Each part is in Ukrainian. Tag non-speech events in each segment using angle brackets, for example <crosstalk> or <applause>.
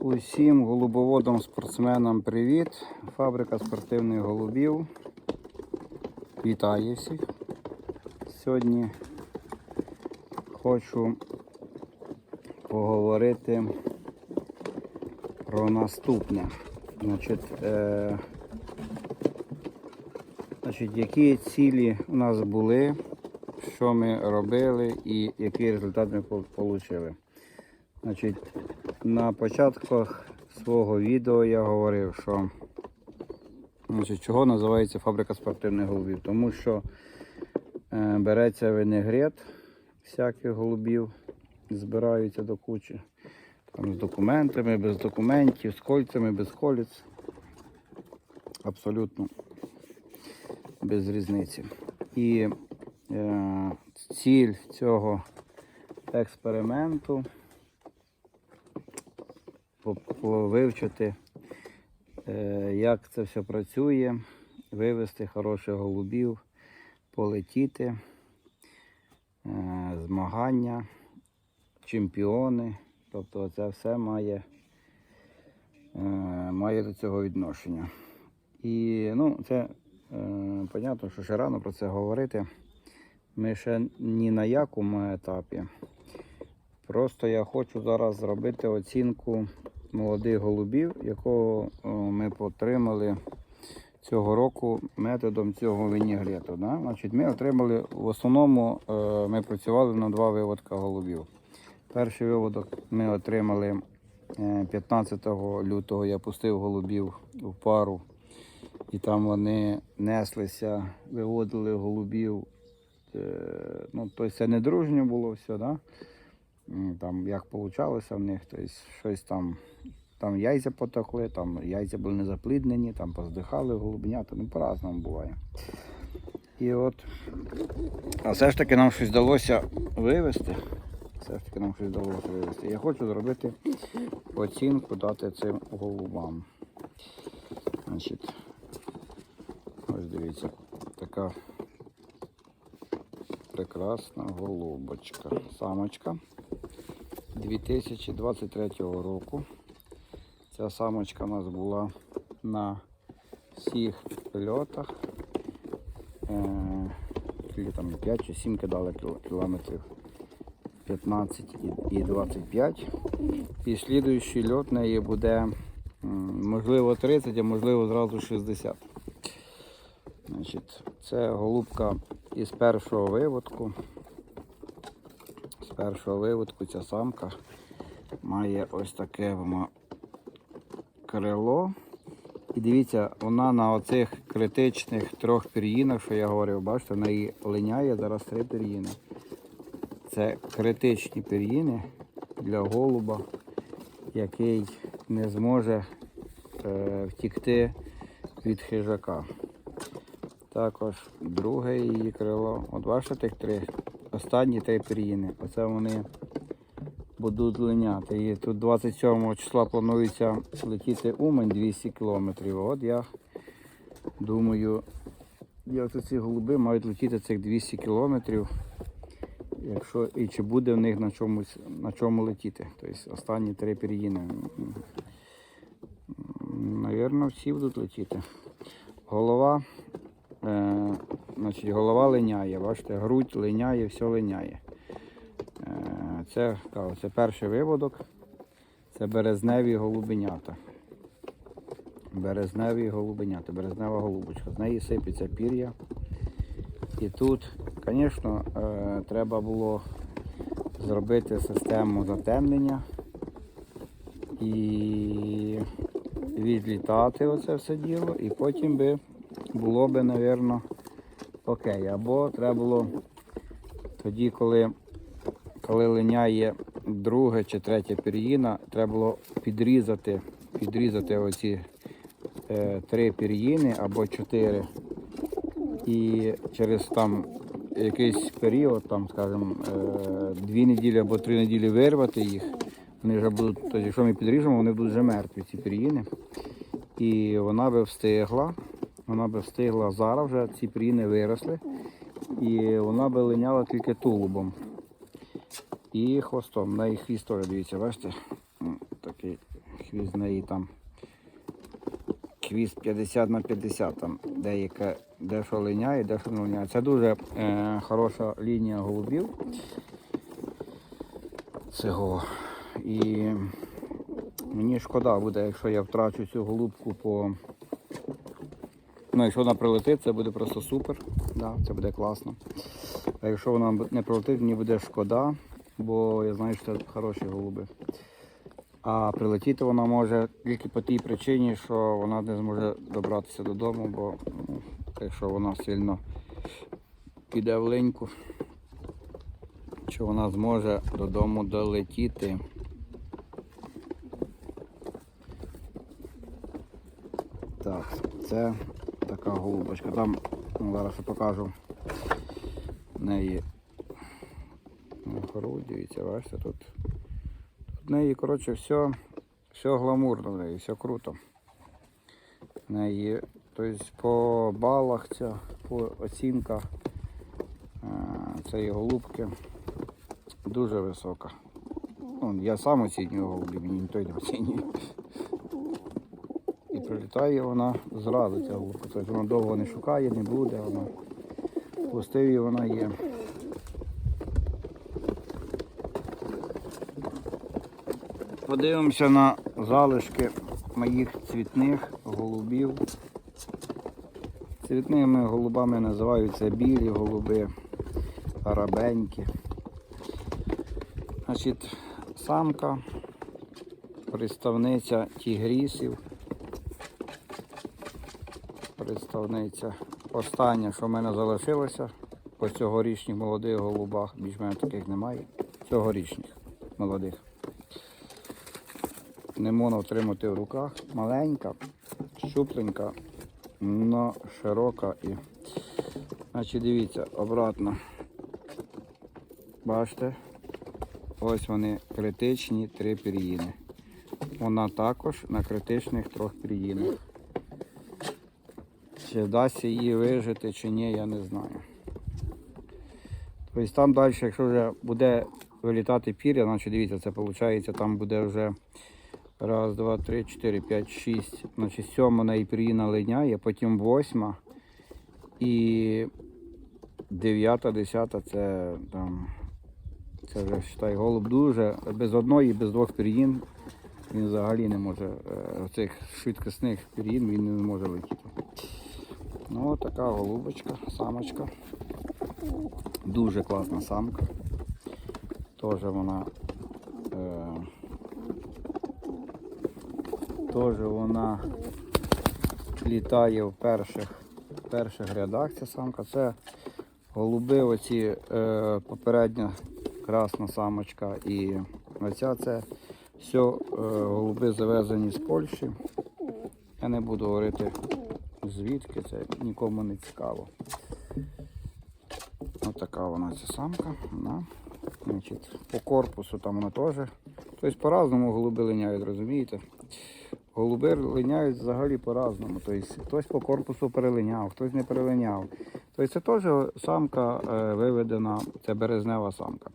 Усім голубоводам спортсменам привіт. Фабрика спортивних голубів. Вітаю всіх. Сьогодні хочу поговорити про наступне. Значить, е, значить, які цілі у нас були, що ми робили і який результат ми отримали. Значить, на початках свого відео я говорив, що значить, чого називається фабрика спортивних голубів. Тому що е, береться винегрет всяких голубів, збираються до кучі. Там, з документами, без документів, з кольцями, без коліць. Абсолютно без різниці. І е, ціль цього експерименту вивчити, е, як це все працює, вивести хороших голубів, полетіти, е, змагання, чемпіони. Тобто це все має, е, має до цього відношення. І ну, це понятно, що ще рано про це говорити. Ми ще ні на якому етапі. Просто я хочу зараз зробити оцінку молодих голубів, якого ми отримали цього року методом цього винігрету. Да? Значить, ми отримали в основному е, ми працювали на два виводка голубів. Перший виводок ми отримали е, 15 лютого. Я пустив голубів в пару, і там вони неслися, виводили голубів. Е, ну, тобто це не дружньо було все, да? Там як вийшло в них, тобто щось там, там яйця потекли, там яйця були не запліднені, там поздихали голубенята, ну по-разному буває. І от, а все ж таки нам щось вдалося вивезти. Все ж таки нам щось вдалося вивезти. Я хочу зробити оцінку дати цим голубам. Значить, ось дивіться, така прекрасна голубочка. Самочка 2023 року. Ця самочка у нас була на всіх льотах. Е, там 5 чи 7 кидали кілометрів. 15 і- і 25. І слідуючий льот в неї буде можливо 30, а можливо зразу 60. Значить, це голубка із першого виводку. Першого виводку ця самка має ось таке вона крило. І дивіться, вона на оцих критичних трьох пір'їнах, що я говорив, бачите, в неї линяє зараз три пір'їни. Це критичні пір'їни для голуба, який не зможе е, втікти від хижака. Також друге її крило. От бачите тих три. Останні три пір'їни. Оце вони будуть линяти. І тут 27 числа планується летіти Умань 200 кілометрів. От я думаю, як ці голуби мають летіти цих 200 кілометрів. Якщо і чи буде в них на чомусь на чому летіти. Тобто останні три пір'їни. Навірно, всі будуть летіти. Голова Е, значить, голова линяє, бачите, грудь линяє, все линяє. Е, це, це перший виводок. Це березневі голубенята. Березневі голубенята, березнева голубочка. З неї сипеться пір'я. І тут, звісно, е, треба було зробити систему затемнення і відлітати оце все діло, і потім би було би, напевно, окей. Або треба було тоді, коли, коли линяє друге чи третє пір'їна, треба було підрізати, підрізати оці е, три пір'їни або чотири. І через там якийсь період, там, скажімо, е, дві неділі або три неділі вирвати їх. Вони вже будуть, тобто, якщо ми підріжемо, вони будуть вже мертві, ці пір'їни. І вона би встигла, вона би встигла зараз вже ці пріни виросли. І вона би линяла тільки тулубом. І хвостом. На їх хвіст теж, дивіться, бачите? Такий хвіст неї там хвіст 50 на 50, там деяке, де що линяє, де що не линяє. Це дуже е, хороша лінія голубів. Цього. І мені шкода буде, якщо я втрачу цю голубку по. Ну, якщо вона прилетить, це буде просто супер. Да, це буде класно. А якщо вона не прилетить, мені буде шкода, бо я знаю, що це хороші голуби. А прилетіти вона може тільки по тій причині, що вона не зможе добратися додому, бо ну, якщо вона сильно піде в линьку, що вона зможе додому долетіти. Так, це така голубочка. Там зараз я покажу в неї грудь, дивіться, бачите, тут, тут в неї, коротше, все, все гламурно в неї, все круто. В неї, тобто по балах ця, по оцінках е, цієї голубки дуже висока. Ну, я сам оцінюю голубів, мені ніхто не оцінює. Прилітає вона зразу ця голубка. Тобто вона довго не шукає, не буде, вона в пустиві вона є. Подивимося на залишки моїх цвітних голубів. Цвітними голубами називаються білі голуби, арабенькі. Значить, самка, представниця тігрісів. Представниця. Останнє, що в мене залишилося по цьогорічних молодих голубах, більш мене таких немає. Цьогорічних молодих. Не можна отримати в руках. Маленька, щупленька, но широка і. Значить, дивіться, обратно. Бачите? Ось вони критичні три пір'їни. Вона також на критичних трьох пір'їнах. Чи вдасться її вижити, чи ні, я не знаю. Тобто там далі, якщо вже буде вилітати пір'я, значить дивіться, це виходить, там буде вже раз, два, три, чотири, п'ять, шість. Значить, сьома на пір'їна линяє, потім восьма і дев'ята, десята це там. Це вже вважай, голуб дуже без одної, без двох пір'їн. Він взагалі не може, е, цих швидкісних пір'їн він не може летіти. Ну, така голубочка, самочка. Дуже класна самка. Теж вона е, теж вона літає в перших, перших рядах ця самка. Це голуби оці е, попередня красна самочка і оця це все е, голуби завезені з Польщі. Я не буду говорити звідки, це нікому не цікаво. Ось така вона ця самка. Вона, значить, по корпусу там вона теж. Тобто по-разному голуби линяють, розумієте? Голуби линяють взагалі по-разному. Тобто хтось по корпусу перелиняв, хтось не перелиняв. Тобто це теж самка е, виведена, це березнева самка.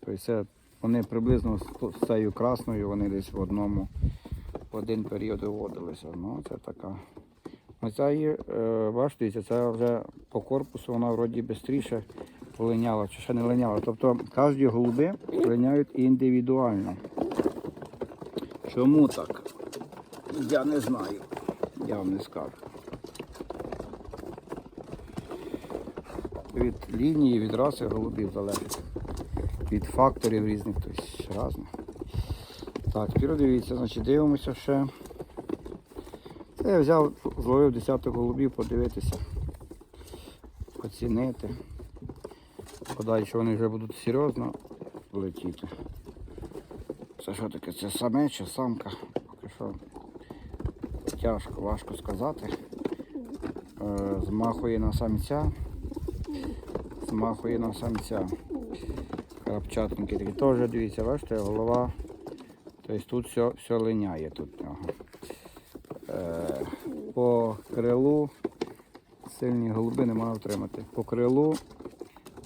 Тобто це вони приблизно з цією красною, вони десь в одному в один період виводилися. Ну, це така. Оця є, е, бачите, це вже по корпусу вона вроді швидше линяла, чи ще не линяла. Тобто кожні голуби линяють індивідуально. Чому так? Я не знаю. Я вам не скажу. Від лінії, від раси голубів залежить. Від факторів різних, тобто різних. Так, тепер дивіться, значить дивимося ще. Це я взяв, зловив десяток голубів, подивитися, оцінити. Подальше вони вже будуть серйозно летіти. Це що таке? Це саме чи самка? Поки що тяжко, важко сказати. Е, Змахує на самця. Змахує на самця. Крапчатники такі теж, дивіться, бачите, голова. Тобто тут все, все линяє тут нього. По крилу сильні голуби не можна втримати. По крилу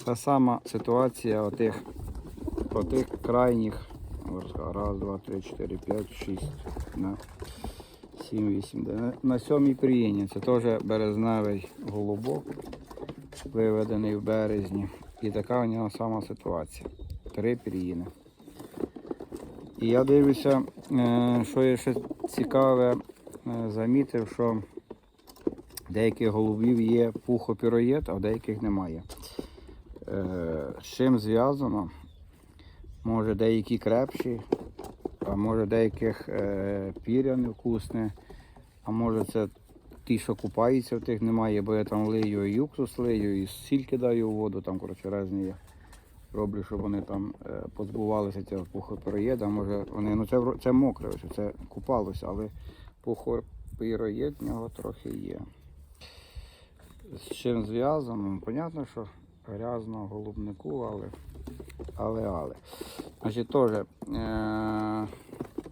та сама ситуація отих, отих крайніх. Раз, два, три, чотири, п'ять, шість. На. Сім, вісім, дев'ять. На сьомій приїні. Це теж березневий голубок, виведений в березні. І така у нього сама ситуація. Три пір'їни. І я дивлюся, е, що я ще цікаве, замітив, що в деяких голубів є пухопіроєд, а в деяких немає. Е, З чим зв'язано? Може деякі крепші, а може деяких е, піря невкусне, а може це ті, що купаються, в тих немає, бо я там лию і юксус лию, і сіль кидаю у воду, там коротше різні є. Роблю, щоб вони там е, позбувалися цього пухопіроєда. Може вони, ну це, це мокре, це купалося, але пухопіроєд в нього трохи є. З чим зв'язано? Понятно, що грязно голубнику, але але, але. Значить, теж е-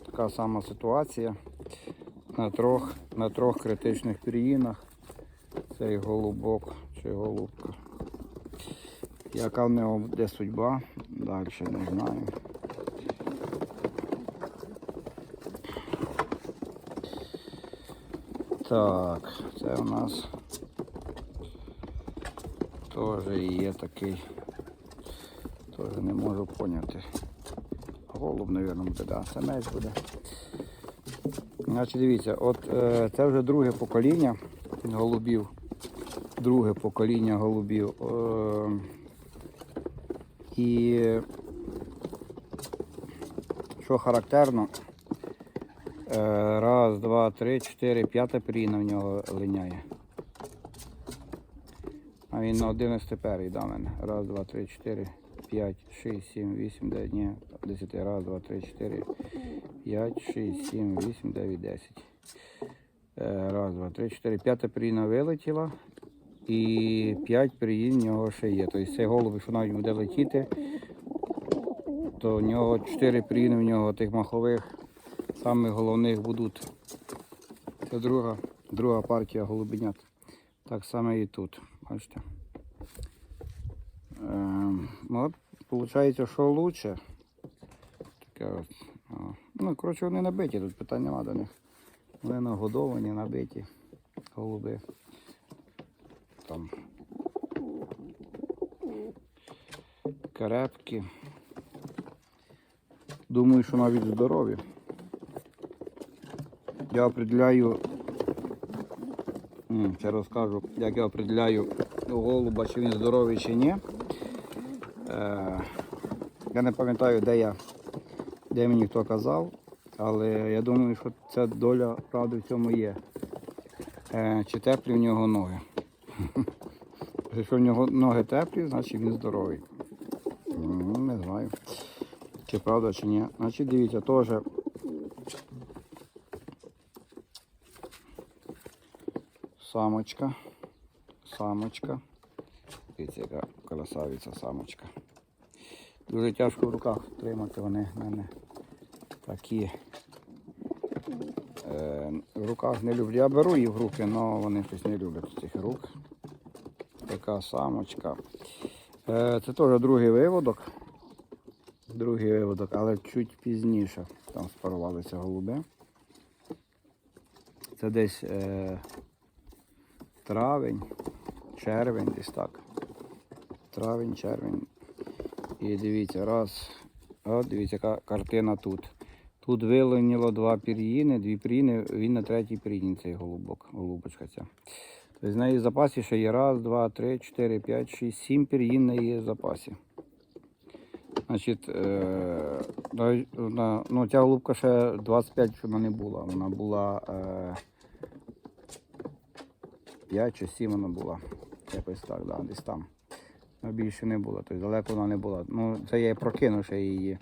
така сама ситуація на трьох, на трьох критичних пір'їнах. Цей голубок чи голубка. Яка в нього буде судьба, далі не знаю. Так, це у нас теж є такий. Теж не можу поняти. Голуб, мабуть, буде, да, самець буде. Значить, дивіться, от е, це вже друге покоління голубів. Друге покоління голубів. Е, і що характерно, раз, два, три, чотири, п'ята пір'їна в нього линяє. А він на 11 перший да, в мене. Раз, два, три, чотири, п'ять, шість, сім, вісім, дев'ять, ні, десяти. Раз, два, три, чотири, п'ять, шість, сім, вісім, дев'ять, десять. Е, Раз, два, три, чотири. П'ята пір'їна вилетіла. І п'ять пір'їн в нього ще є. Тобто цей голуб, якщо навіть буде летіти, то в нього чотири пір'їни в нього тих махових, самих головних будуть. Це друга, друга партія голубенят. Так само і тут. Бачите? Ем, ну, от, виходить, що лучше. Таке от. Ну, коротше, вони набиті, тут питань нема до них. Вони нагодовані, набиті голуби. Там крепкі. Думаю, що навіть здорові. Я определяю Ще розкажу, як я определяю голуба, чи він здоровий чи ні. Е, я не пам'ятаю, де я, де мені хто казав, але я думаю, що ця доля правди в цьому є. Е, чи теплі в нього ноги. <laughs> Якщо в нього ноги теплі, значить він здоровий. Ну, не знаю, чи правда, чи ні. Значить, дивіться, теж самочка. Самочка. Дивіться, яка красавиця самочка. Дуже тяжко в руках тримати вони в мене такі. Е, в руках не люблю. Я беру їх в руки, але вони щось не люблять цих рук. Така самочка. Е, це теж другий виводок. Другий виводок, але чуть пізніше. Там спарувалися голуби. Це десь е, травень, червень, десь так. Травень, червень. І дивіться, раз. От дивіться, яка картина тут. Тут виленіло два пір'їни, дві пір'їни, він на третій пір'їні цей голубок, голубочка ця. Тобто з неї в запасі ще є раз, два, три, чотири, п'ять, шість, сім пір'їн на її запасі. Значить, е, ну, ця голубка ще 25 вона не була. Вона була е, 5 чи 7 вона була. Якось так, да, десь там. Ну, більше не було, тобто далеко вона не була. Ну, це я і прокинув ще її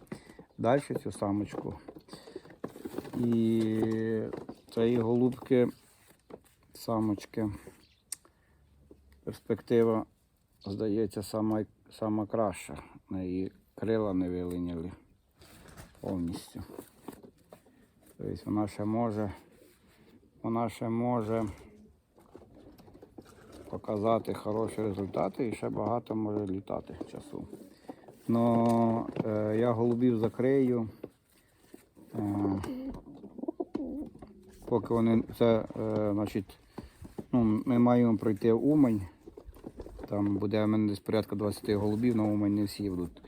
далі, цю самочку. І цієї голубки, самочки, перспектива, здається, сама, сама краща. На її крила не вилиняли повністю. Тобто вона ще може, вона ще може показати хороші результати і ще багато може літати часу. Но е, я голубів закрию Е, Поки вони це, е, значить, ну, ми маємо пройти Умань. Там буде в мене десь порядка 20 голубів, на Умань не всі будуть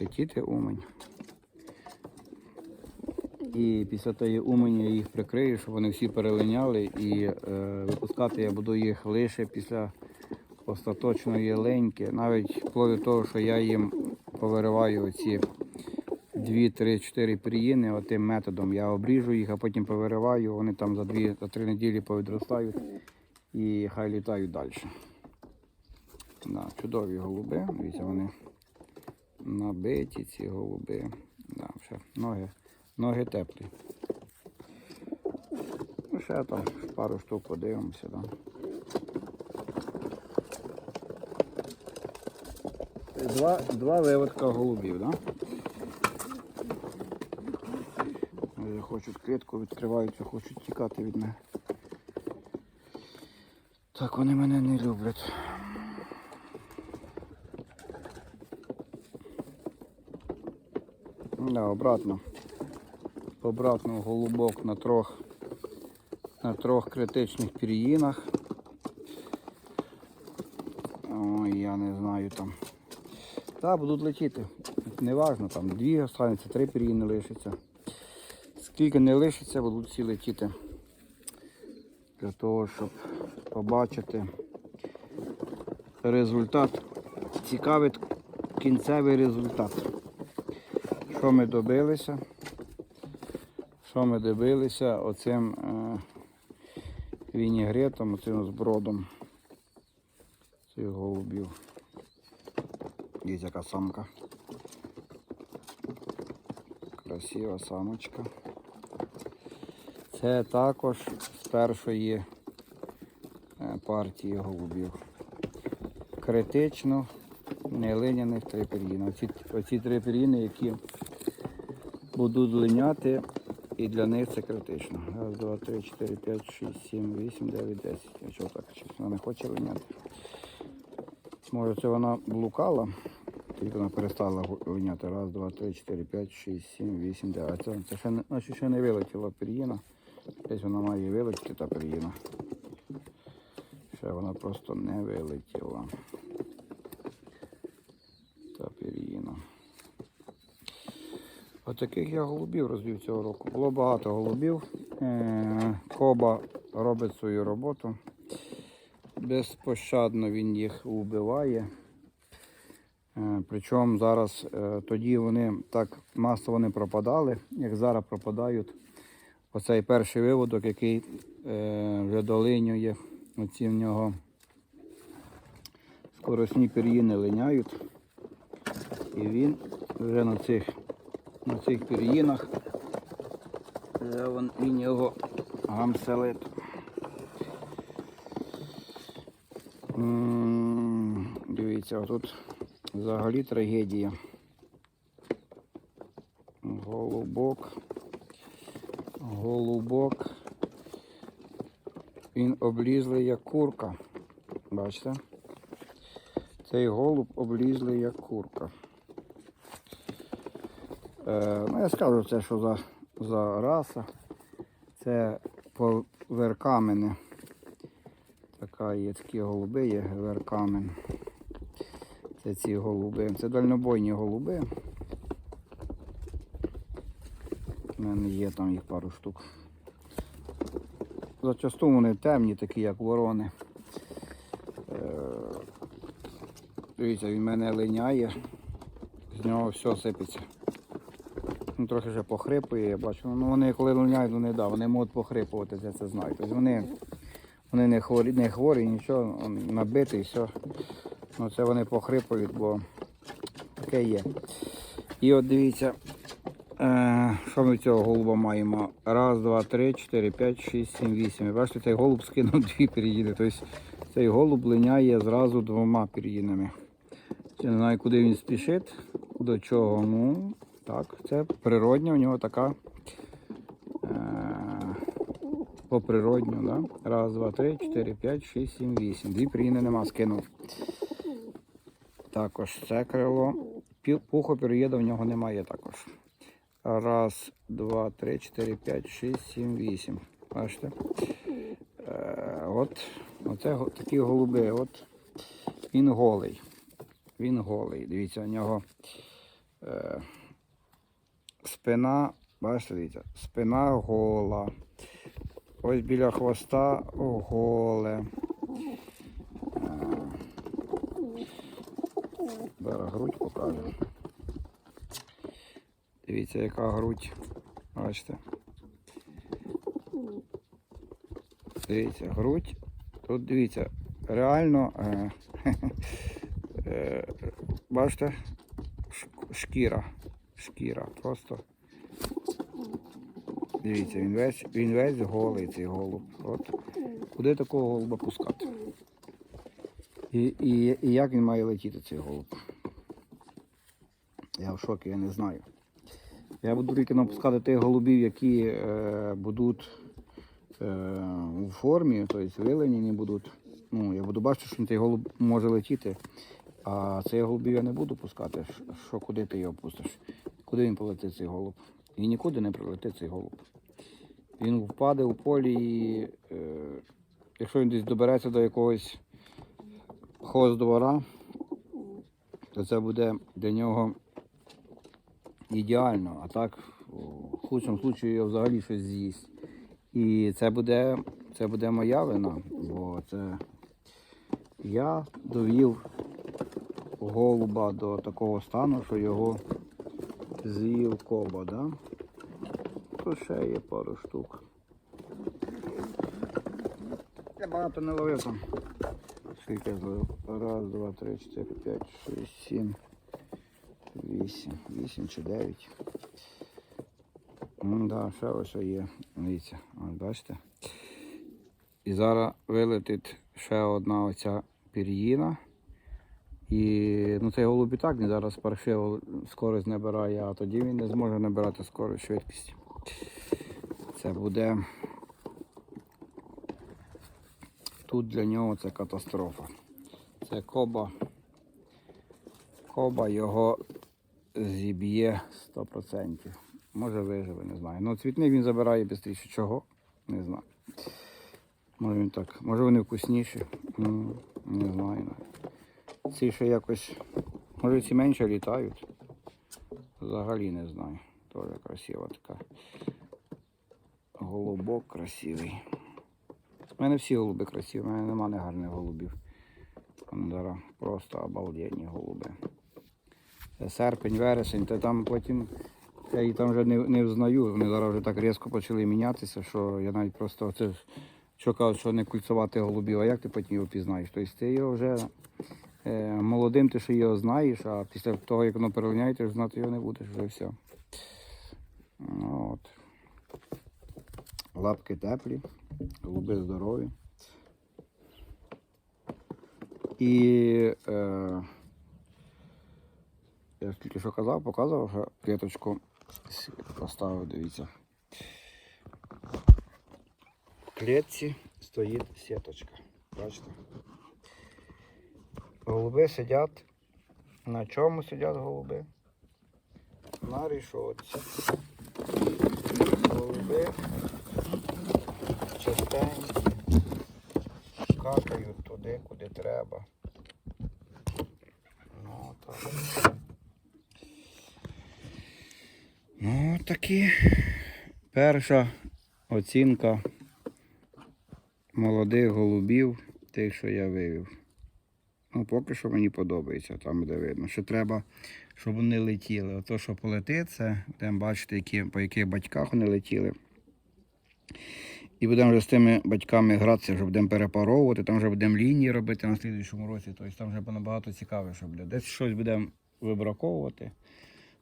летіти Умань. І після тієї Умані я їх прикрию, щоб вони всі перелиняли. І е, випускати я буду їх лише після остаточної леньки. Навіть вплоть того, що я їм повириваю оці 2, 3, 4 пір'їни отим методом. Я обріжу їх, а потім повириваю, вони там за 2-3 неділі повідростають і хай літають далі. Да, чудові голуби. Дивіться, вони набиті, ці голуби. Да, ще ноги, ноги теплі. Ну, ще там пару штук подивимося. Да. Два, два виводка голубів, да? Хочуть клітку, відкриваються, хочуть тікати від мене. Так вони мене не люблять. Да, обратно. Обратно голубок на трьох на трьох критичних пір'їнах. Ой, я не знаю там. Та будуть летіти. Неважно, там дві останеться, три пір'їни лишиться. Скільки не лишиться, будуть всі летіти. Для того, щоб побачити результат. Цікавий кінцевий результат. Що ми добилися? Що ми добилися оцим е, вінігретом, оцим збродом цих голубів. Є яка самка. Красива самочка. Це також з першої е, партії голубів. Критично не линяних три. Оці, оці три які будуть линяти, і для них це критично. Раз, два, три, чотири, п'ять, шість, сім, вісім, дев'ять, десять. Чого так? Вона не хоче линяти. Може це вона блукала, тільки вона перестала линяти. Раз, два, три, чотири, п'ять, шість, сім, вісім, дев'ять. Це, це ще, значить, ще не вилетіла пір'їна. Десь вона має вилетіти та пір'їна. Ще вона просто не вилетіла. Та пір'їна. Отаких я голубів розвів цього року. Було багато голубів. Е, Коба робить свою роботу. Безпощадно він їх вбиває. Е, Причому зараз е, тоді вони так масово не пропадали, як зараз пропадають. Оцей перший виводок, який вже долинює, оці в нього скоросні пір'їни линяють. І він вже на цих, на цих пір'їнах він, його гамселить. Дивіться, тут взагалі трагедія. Голубок. Голубок. Він облізлий як курка. Бачите? Цей голуб облізлий як курка. Е, ну, я скажу це, що за, за раса. Це поверкамени. Така є такі голуби, є веркамен. Це ці голуби. Це дальнобойні голуби. У мене є там їх пару штук. Зачасту вони темні, такі як ворони. Е, Дивіться, він мене линяє, з нього все сипеться. Ну, трохи вже похрипує, я бачу. Ну вони коли линяють, вони, да, вони можуть похрипувати, я це знаю. Тобто вони, вони не хворі, не хворі, нічого, набитий, все. Ну це вони похрипують, бо таке є. І от дивіться, е, що ми цього голуба маємо. Раз, два, три, чотири, п'ять, шість, сім, вісім. Ви бачите, цей голуб скинув дві пір'їни. Тобто цей голуб линяє зразу двома пір'їнами. Я не знаю, куди він спішить, до чого. Ну, так, це природня, у нього така е, по природню, да? Раз, два, три, чотири, п'ять, шість, сім, вісім. Дві пір'їни нема, скинув. Також це крило. Пі- Пухопереїда в нього немає також. Раз, два, три, чотири, п'ять, шість, сім, вісім. Бачите? Е, от оце такі голуби. От він голий. Він голий. Дивіться, у нього е, спина, бачите, спина гола. Ось біля хвоста голе. Е, Зараз грудь покажу. Дивіться, яка грудь. Бачите. Дивіться, грудь. Тут дивіться, реально, е, <laughs> е, бачите, шкіра. Шкіра. Просто. Дивіться, він весь, він весь голий цей голуб. От. Куди такого голуба пускати? І, і, і як він має летіти цей голуб? Я в шокі, я не знаю. Я буду тільки напускати тих голубів, які е, будуть е, у формі, тобто виленені будуть. Ну, я буду бачити, що цей голуб може летіти, а цей голубів я не буду пускати. Що куди ти його пустиш? Куди він полетить цей голуб? Він нікуди не прилетить цей голуб. Він впаде у полі і е, якщо він десь добереться до якогось хоздвора, то це буде для нього ідеально, а так в худшому випадку його взагалі щось з'їсть. І це буде, це буде моя вина, бо це я довів голуба до такого стану, що його з'їв коба, да? Тут ще є пару штук. Я багато не ловив там. Скільки я зловив? Раз, два, три, чотири, п'ять, шість, сім. Вісім, вісім чи дев'ять. Ну да, ще ось є. Дивіться, ось бачите. І зараз вилетить ще одна оця пір'їна. І ну, цей голуб і так він зараз паршиво скорость набирає, а тоді він не зможе набирати скорость швидкість. Це буде. Тут для нього це катастрофа. Це коба. Коба його зіб'є 100%. Може виживе, не знаю. Ну, цвітник він забирає швидше. Чого? Не знаю. Може він так. Може вони вкусніші. Не знаю. Ці ще якось. Може ці менше літають. Взагалі не знаю. Теж красива така. Голубок красивий. У мене всі голуби красиві, у мене немає негарних голубів. Зараз просто обалденні голуби. Це серпень, вересень, та там потім я їх там вже не, не взнаю. Вони зараз вже так різко почали мінятися, що я навіть просто це що кажуть, що не кульцювати голубів, а як ти потім його пізнаєш? Тобто ти його вже е, молодим, ти ще його знаєш, а після того, як воно перелиняє, ти ж знати його не будеш, вже все. Ну, От. Лапки теплі, голуби здорові. І е, я тільки що казав, показував, що клеточку с- поставив, дивіться. В клітці стоїть сіточка. Бачите? Голуби сидять. На чому сидять голуби? На рішотці. Голуби частенько какають туди, куди треба. Ну, так. Ну, такі. Перша оцінка молодих голубів, тих, що я вивів. Ну, поки що мені подобається, там де видно. Що треба, щоб вони летіли. Ото, що полетить, це будемо бачити, які, по яких батьках вони летіли. І будемо вже з тими батьками гратися, вже будемо перепаровувати, там вже будемо лінії робити на слідуючому році. Тобто там вже набагато цікавіше буде. Десь щось будемо вибраковувати,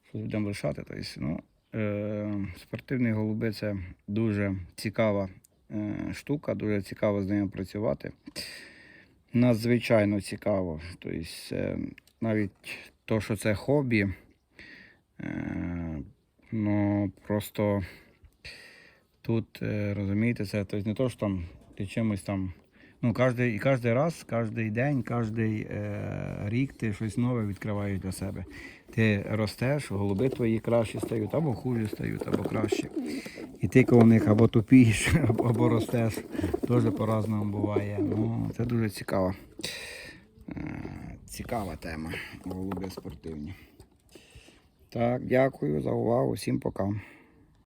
щось будемо лишати. Тобто, ну, е, спортивні голуби це дуже цікава е, штука, дуже цікаво з ними працювати. Надзвичайно цікаво. Тобто, е, навіть то, що це хобі, е, ну просто. Тут, е, розумієте, це тобто не то, що там ти чимось там Ну, кожний, і кожен раз, кожен день, кожен е, рік ти щось нове відкриваєш для себе. Ти ростеш, голуби твої краще стають, або хуже стають, або краще. І ти коло них або тупієш, <laughs> або, ростеш. Теж по-разному буває. Ну, це дуже цікава. Е, цікава тема. Голуби спортивні. Так, дякую за увагу. Всім пока.